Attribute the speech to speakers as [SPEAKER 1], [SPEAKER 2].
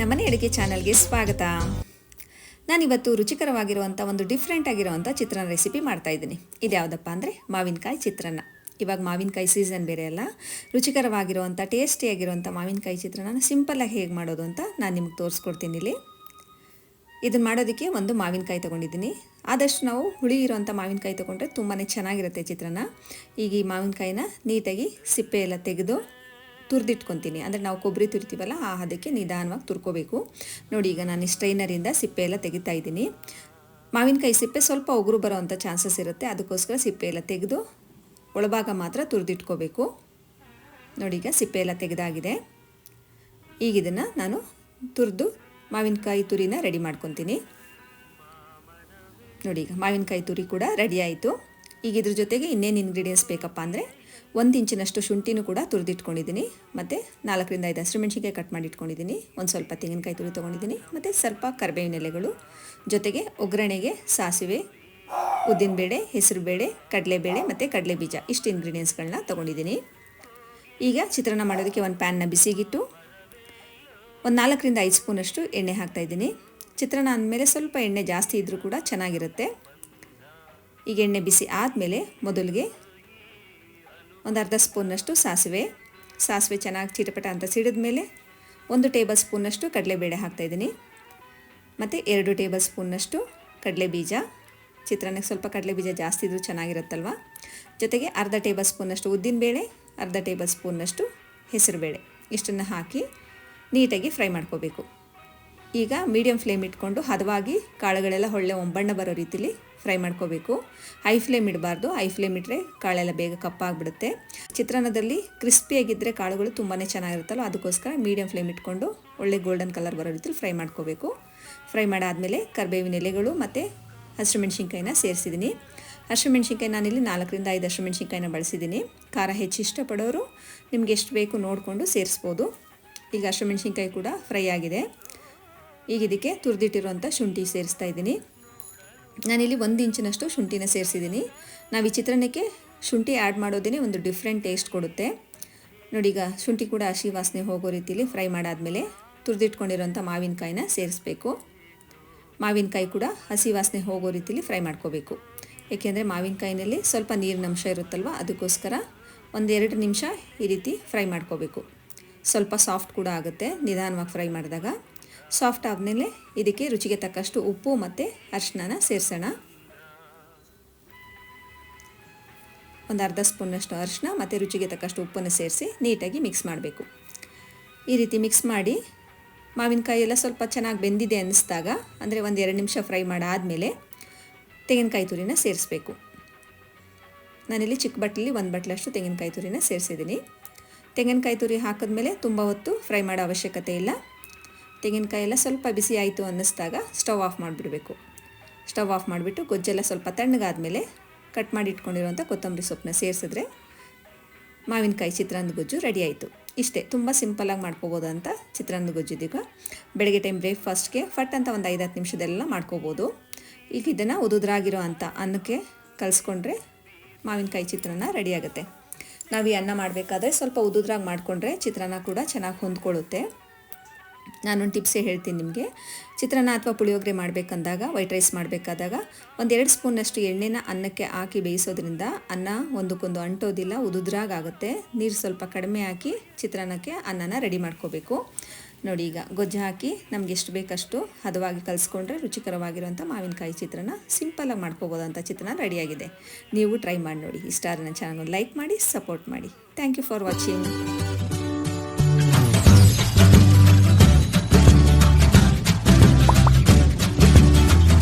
[SPEAKER 1] ನಮ್ಮನೆ ಅಡುಗೆ ಚಾನಲ್ಗೆ ಸ್ವಾಗತ. ನಾನಿವತ್ತು ರುಚಿಕರವಾಗಿರುವಂಥ ಒಂದು ಡಿಫ್ರೆಂಟ್ ಆಗಿರುವಂಥ ಚಿತ್ರಾನ್ನ ರೆಸಿಪಿ ಮಾಡ್ತಾ ಇದ್ದೀನಿ. ಇದು ಯಾವುದಪ್ಪ ಅಂದರೆ ಮಾವಿನಕಾಯಿ ಚಿತ್ರಾನ್ನ. ಇವಾಗ ಮಾವಿನಕಾಯಿ ಸೀಸನ್ ಬೇರೆ ಅಲ್ಲ. ರುಚಿಕರವಾಗಿರುವಂಥ ಟೇಸ್ಟಿಯಾಗಿರುವಂಥ ಮಾವಿನಕಾಯಿ ಚಿತ್ರಾನ್ನ ಸಿಂಪಲ್ಲಾಗಿ ಹೇಗೆ ಮಾಡೋದು ಅಂತ ನಾನು ನಿಮ್ಗೆ ತೋರಿಸ್ಕೊಡ್ತೀನಿ ಇಲ್ಲಿ. ಇದನ್ನು ಮಾಡೋದಕ್ಕೆ ಒಂದು ಮಾವಿನಕಾಯಿ ತೊಗೊಂಡಿದ್ದೀನಿ. ಆದಷ್ಟು ನಾವು ಹುಳಿ ಇರುವಂಥ ಮಾವಿನಕಾಯಿ ತೊಗೊಂಡ್ರೆ ತುಂಬಾ ಚೆನ್ನಾಗಿರುತ್ತೆ ಚಿತ್ರಾನ್ನ. ಈಗ ಈ ಮಾವಿನಕಾಯಿನ ನೀಟಾಗಿ ಸಿಪ್ಪೆ ಎಲ್ಲ ತೆಗೆದು ತುರಿದಿಟ್ಕೊತೀನಿ. ಅಂದರೆ ನಾವು ಕೊಬ್ಬರಿ ತುರಿತೀವಲ್ಲ, ಆ ಅದಕ್ಕೆ ನಿಧಾನವಾಗಿ ತುರ್ಕೋಬೇಕು. ನೋಡಿ, ಈಗ ನಾನು ಸ್ಟ್ರೈನರಿಂದ ಸಿಪ್ಪೆ ಎಲ್ಲ ತೆಗಿತಾ ಇದ್ದೀನಿ. ಮಾವಿನಕಾಯಿ ಸಿಪ್ಪೆ ಸ್ವಲ್ಪ ಉಗುರು ಬರೋವಂಥ ಚಾನ್ಸಸ್ ಇರುತ್ತೆ. ಅದಕ್ಕೋಸ್ಕರ ಸಿಪ್ಪೆ ಎಲ್ಲ ತೆಗೆದು ಒಳಭಾಗ ಮಾತ್ರ ತುರಿದಿಟ್ಕೋಬೇಕು. ನೋಡಿ, ಈಗ ಸಿಪ್ಪೆ ಎಲ್ಲ ತೆಗೆದಾಗಿದೆ. ಈಗ ಇದನ್ನು ನಾನು ತುರಿದು ಮಾವಿನಕಾಯಿ ತುರಿನ ರೆಡಿ ಮಾಡ್ಕೊತೀನಿ. ನೋಡಿ, ಈಗ ಮಾವಿನಕಾಯಿ ತುರಿ ಕೂಡ ರೆಡಿ ಆಯಿತು. ಈಗ ಇದ್ರ ಜೊತೆಗೆ ಇನ್ನೇನು ಇಂಗ್ರೀಡಿಯೆಂಟ್ಸ್ ಬೇಕಪ್ಪ ಅಂದರೆ ಒಂದು ಇಂಚಿನಷ್ಟು ಶುಂಠಿನೂ ಕೂಡ ತುರಿದಿಟ್ಕೊಂಡಿದ್ದೀನಿ. ಮತ್ತು ನಾಲ್ಕರಿಂದ ಐದು ಹಸಿರುಮೆಣ್ಸಿನ್ಕಾಯಿ ಕಟ್ ಮಾಡಿ ಇಟ್ಕೊಂಡಿದ್ದೀನಿ ಒಂದು ಸ್ವಲ್ಪ ತೆಂಗಿನಕಾಯಿ ತುರಿ ತೊಗೊಂಡಿದ್ದೀನಿ. ಮತ್ತು ಸ್ವಲ್ಪ ಕರಿಬೇವಿನ ಎಲೆಗಳು. ಜೊತೆಗೆ ಒಗ್ಗರಣೆಗೆ ಸಾಸಿವೆ, ಉದ್ದಿನಬೇಳೆ, ಹೆಸರುಬೇಳೆ, ಕಡಲೆಬೇಳೆ ಮತ್ತು ಕಡಲೆ ಬೀಜ ಇಷ್ಟು ಇಂಗ್ರೀಡಿಯೆಂಟ್ಸ್ಗಳನ್ನ ತೊಗೊಂಡಿದ್ದೀನಿ. ಈಗ ಚಿತ್ರಾನ್ನ ಮಾಡೋದಕ್ಕೆ ಒಂದು ಪ್ಯಾನ್ನ ಬಿಸಿಗಿಟ್ಟು, ಒಂದು ನಾಲ್ಕರಿಂದ ಐದು ಸ್ಪೂನಷ್ಟು ಎಣ್ಣೆ ಹಾಕ್ತಾಯಿದ್ದೀನಿ ಚಿತ್ರಾನ್ನ ಅಂದಮೇಲೆ ಸ್ವಲ್ಪ ಎಣ್ಣೆ ಜಾಸ್ತಿ ಇದ್ದರೂ ಕೂಡ ಚೆನ್ನಾಗಿರುತ್ತೆ. ಈಗ ಎಣ್ಣೆ ಬಿಸಿ ಆದಮೇಲೆ ಮೊದಲಿಗೆ ಒಂದು ಅರ್ಧ ಸ್ಪೂನ್ನಷ್ಟು ಸಾಸಿವೆ. ಸಾಸಿವೆ ಚೆನ್ನಾಗಿ ಚಿಟಪಟ ಅಂತ ಸಿಡಿದ ಮೇಲೆ ಒಂದು ಟೇಬಲ್ ಸ್ಪೂನ್ನಷ್ಟು ಕಡಲೆಬೇಳೆ ಹಾಕ್ತಾಯಿದ್ದೀನಿ ಮತ್ತು ಎರಡು ಟೇಬಲ್ ಸ್ಪೂನ್ನಷ್ಟು ಕಡಲೆ ಬೀಜ ಚಿತ್ರಾನ್ನಕ್ಕೆ ಸ್ವಲ್ಪ ಕಡಲೆ ಬೀಜ ಜಾಸ್ತಿ ಇದ್ದರೂ ಚೆನ್ನಾಗಿರುತ್ತಲ್ವ? ಜೊತೆಗೆ ಅರ್ಧ ಟೇಬಲ್ ಸ್ಪೂನಷ್ಟು ಉದ್ದಿನಬೇಳೆ, ಅರ್ಧ ಟೇಬಲ್ ಸ್ಪೂನ್ನಷ್ಟು ಹೆಸರುಬೇಳೆ. ಇಷ್ಟನ್ನು ಹಾಕಿ ನೀಟಾಗಿ ಫ್ರೈ ಮಾಡ್ಕೋಬೇಕು. ಈಗ ಮೀಡಿಯಂ ಫ್ಲೇಮ್ ಇಟ್ಕೊಂಡು ಹದವಾಗಿ ಕಾಳುಗಳೆಲ್ಲ ಒಳ್ಳೆ ಒಂಬಣ್ಣ ಬರೋ ರೀತಿಲಿ ಫ್ರೈ ಮಾಡ್ಕೋಬೇಕು. ಹೈ ಫ್ಲೇಮ್ ಇಡಬಾರ್ದು. ಹೈ ಫ್ಲೇಮ್ ಇಟ್ಟರೆ ಕಾಳೆಲ್ಲ ಬೇಗ ಕಪ್ಪಾಗ್ಬಿಡುತ್ತೆ. ಚಿತ್ರಾನ್ನದಲ್ಲಿ ಕ್ರಿಸ್ಪಿಯಾಗಿದ್ದರೆ ಕಾಳುಗಳು ತುಂಬಾ ಚೆನ್ನಾಗಿರುತ್ತಲ್ಲ ಅದಕ್ಕೋಸ್ಕರ ಮೀಡಿಯಂ ಫ್ಲೇಮ್ ಇಟ್ಕೊಂಡು ಒಳ್ಳೆ ಗೋಲ್ಡನ್ ಕಲರ್ ಬರೋ ರೀತಿಲಿ ಫ್ರೈ ಮಾಡ್ಕೋಬೇಕು. ಫ್ರೈ ಮಾಡಾದಮೇಲೆ ಕರಿಬೇವಿನ ಎಲೆಗಳು ಮತ್ತು ಹಸಿರುಮೆಣ್ಸಿನ್ಕಾಯಿನ ಸೇರಿಸಿದ್ದೀನಿ ಹಸಿರುಮೆಣ್ಸಿನ್ಕಾಯಿ ನಾನಿಲ್ಲಿ ನಾಲ್ಕರಿಂದ ಐದು ಹಸಿರುಮೆಣ್ಸಿನ್ಕಾಯಿನ ಬಳಸಿದ್ದೀನಿ ಖಾರ ಹೆಚ್ಚು ಇಷ್ಟಪಡೋರು ನಿಮ್ಗೆ ಎಷ್ಟು ಬೇಕು ನೋಡಿಕೊಂಡು ಸೇರಿಸ್ಬೋದು. ಈಗ ಹಸಿರುಮೆಣ್ಸಿನ್ಕಾಯಿ ಕೂಡ ಫ್ರೈ ಆಗಿದೆ. ಈಗ ಇದಕ್ಕೆ ತುರಿದಿಟ್ಟಿರುವಂಥ ಶುಂಠಿ ಸೇರಿಸ್ತಾ ಇದ್ದೀನಿ. ನಾನಿಲ್ಲಿ ಒಂದು ಇಂಚಿನಷ್ಟು ಶುಂಠಿನ ಸೇರಿಸಿದ್ದೀನಿ. ನಾವು ಈ ಚಿತ್ರಾನ್ನಕ್ಕೆ ಶುಂಠಿ ಆ್ಯಡ್ ಮಾಡೋದೇ ಒಂದು ಡಿಫ್ರೆಂಟ್ ಟೇಸ್ಟ್ ಕೊಡುತ್ತೆ. ನೋಡಿ, ಈಗ ಶುಂಠಿ ಕೂಡ ಹಸಿ ವಾಸನೆ ಹೋಗೋ ರೀತಿಯಲ್ಲಿ ಫ್ರೈ ಮಾಡಾದಮೇಲೆ ತುರಿದಿಟ್ಕೊಂಡಿರೋಂಥ ಮಾವಿನಕಾಯಿನ ಸೇರಿಸ್ಬೇಕು. ಮಾವಿನಕಾಯಿ ಕೂಡ ಹಸಿ ವಾಸನೆ ಹೋಗೋ ರೀತಿಯಲ್ಲಿ ಫ್ರೈ ಮಾಡ್ಕೋಬೇಕು. ಏಕೆಂದರೆ ಮಾವಿನಕಾಯಿನಲ್ಲಿ ಸ್ವಲ್ಪ ನೀರಿನ ಅಂಶ ಇರುತ್ತಲ್ವ, ಅದಕ್ಕೋಸ್ಕರ ಒಂದೆರಡು ನಿಮಿಷ ಈ ರೀತಿ ಫ್ರೈ ಮಾಡ್ಕೋಬೇಕು. ಸ್ವಲ್ಪ ಸಾಫ್ಟ್ ಕೂಡ ಆಗುತ್ತೆ, ನಿಧಾನವಾಗಿ ಫ್ರೈ ಮಾಡಿದಾಗ. ಸಾಫ್ಟ್ ಆದಮೇಲೆ ಇದಕ್ಕೆ ರುಚಿಗೆ ತಕ್ಕಷ್ಟು ಉಪ್ಪು ಮತ್ತು ಅರಿಶಿನ ಸೇರಿಸೋಣ. ಒಂದು ಅರ್ಧ ಸ್ಪೂನಷ್ಟು ಅರಿಶಿನ ಮತ್ತು ರುಚಿಗೆ ತಕ್ಕಷ್ಟು ಉಪ್ಪನ್ನು ಸೇರಿಸಿ ನೀಟಾಗಿ ಮಿಕ್ಸ್ ಮಾಡಬೇಕು. ಈ ರೀತಿ ಮಿಕ್ಸ್ ಮಾಡಿ ಮಾವಿನಕಾಯಿ ಎಲ್ಲ ಸ್ವಲ್ಪ ಚೆನ್ನಾಗಿ ಬೆಂದಿದೆ ಅನ್ನಿಸ್ದಾಗ ಅಂದರೆ ಒಂದು ಎರಡು ನಿಮಿಷ ಫ್ರೈ ಮಾಡಾದಮೇಲೆ ತೆಂಗಿನಕಾಯಿ ತುರಿನ ಸೇರಿಸ್ಬೇಕು. ನಾನಿಲ್ಲಿ ಚಿಕ್ಕ ಬಟ್ಟಲಿ ಒಂದು ಬಟ್ಲಷ್ಟು ತೆಂಗಿನಕಾಯಿ ತುರಿನ ಸೇರಿಸಿದ್ದೀನಿ. ತೆಂಗಿನಕಾಯಿ ತುರಿ ಹಾಕಿದ್ಮೇಲೆ ತುಂಬ ಹೊತ್ತು ಫ್ರೈ ಮಾಡೋ ಅವಶ್ಯಕತೆ ಇಲ್ಲ. ತೆಂಗಿನಕಾಯಿ ಎಲ್ಲ ಸ್ವಲ್ಪ ಬಿಸಿ ಆಯಿತು ಅನ್ನಿಸ್ದಾಗ ಸ್ಟವ್ ಆಫ್ ಮಾಡಿಬಿಡಬೇಕು. ಸ್ಟವ್ ಆಫ್ ಮಾಡಿಬಿಟ್ಟು ಗೊಜ್ಜೆಲ್ಲ ಸ್ವಲ್ಪ ತಣ್ಣಗಾದಮೇಲೆ ಕಟ್ ಮಾಡಿ ಇಟ್ಕೊಂಡಿರುವಂಥ ಕೊತ್ತಂಬರಿ ಸೊಪ್ಪನ್ನ ಸೇರಿಸಿದ್ರೆ ಮಾವಿನಕಾಯಿ ಚಿತ್ರಾನ್ನದ ಗೊಜ್ಜು ರೆಡಿ ಆಯಿತು. ಇಷ್ಟೇ, ತುಂಬ ಸಿಂಪಲಾಗಿ ಮಾಡ್ಕೋಬೋದು ಅಂತ ಚಿತ್ರಾನ್ನದ ಗೊಜ್ಜು ಇದೀಗ. ಬೆಳಗ್ಗೆ ಟೈಮ್ ಬ್ರೇಕ್ಫಾಸ್ಟ್ಗೆ ಫಟ್ ಅಂತ ಒಂದು ಐದು ಹತ್ತು ನಿಮಿಷದೆಲ್ಲ ಮಾಡ್ಕೋಬೋದು. ಈಗ ಇದನ್ನು ಉದುದ್ರಾಗಿರೋ ಅಂಥ ಅನ್ನಕ್ಕೆ ಕಲಿಸ್ಕೊಂಡ್ರೆ ಮಾವಿನಕಾಯಿ ಚಿತ್ರಾನ್ನ ರೆಡಿ ಆಗುತ್ತೆ. ನಾವು ಈ ಅನ್ನ ಮಾಡಬೇಕಾದ್ರೆ ಸ್ವಲ್ಪ ಉದುದ್ರಾಗಿ ಮಾಡಿಕೊಂಡ್ರೆ ಚಿತ್ರಾನ್ನ ಕೂಡ ಚೆನ್ನಾಗಿ ಹೊಂದ್ಕೊಳ್ಳುತ್ತೆ. ನಾನೊಂದು ಟಿಪ್ಸೇ ಹೇಳ್ತೀನಿ ನಿಮಗೆ. ಚಿತ್ರಾನ್ನ ಅಥವಾ ಪುಳಿಯೋಗರೆ ಮಾಡಬೇಕಂದಾಗ ವೈಟ್ ರೈಸ್ ಮಾಡಬೇಕಾದಾಗ ಒಂದೆರಡು ಸ್ಪೂನಷ್ಟು ಎಣ್ಣೆನ ಅನ್ನಕ್ಕೆ ಹಾಕಿ ಬೇಯಿಸೋದ್ರಿಂದ ಅನ್ನ ಒಂದಕ್ಕೊಂದು ಅಂಟೋದಿಲ್ಲ ಉದುದ್ರಾಗುತ್ತೆ ನೀರು ಸ್ವಲ್ಪ ಕಡಿಮೆ ಹಾಕಿ ಚಿತ್ರಾನ್ನಕ್ಕೆ ಅನ್ನನ ರೆಡಿ ಮಾಡ್ಕೋಬೇಕು. ನೋಡಿ ಈಗ ಗೊಜ್ಜು ಹಾಕಿ ನಮ್ಗೆ ಎಷ್ಟು ಬೇಕಷ್ಟು ಹದವಾಗಿ ಕಲಿಸ್ಕೊಂಡ್ರೆ ರುಚಿಕರವಾಗಿರುವಂಥ ಮಾವಿನಕಾಯಿ ಚಿತ್ರಾನ್ನ ಸಿಂಪಲಾಗಿ ಮಾಡ್ಕೋಬೋದಂಥ ಚಿತ್ರಾನ್ನ ರೆಡಿಯಾಗಿದೆ. ನೀವು ಟ್ರೈ ಮಾಡಿ ನೋಡಿ. ಇಷ್ಟ ನನ್ನ ಚಾನಲ್ ಲೈಕ್ ಮಾಡಿ, ಸಪೋರ್ಟ್ ಮಾಡಿ. Thank you for watching.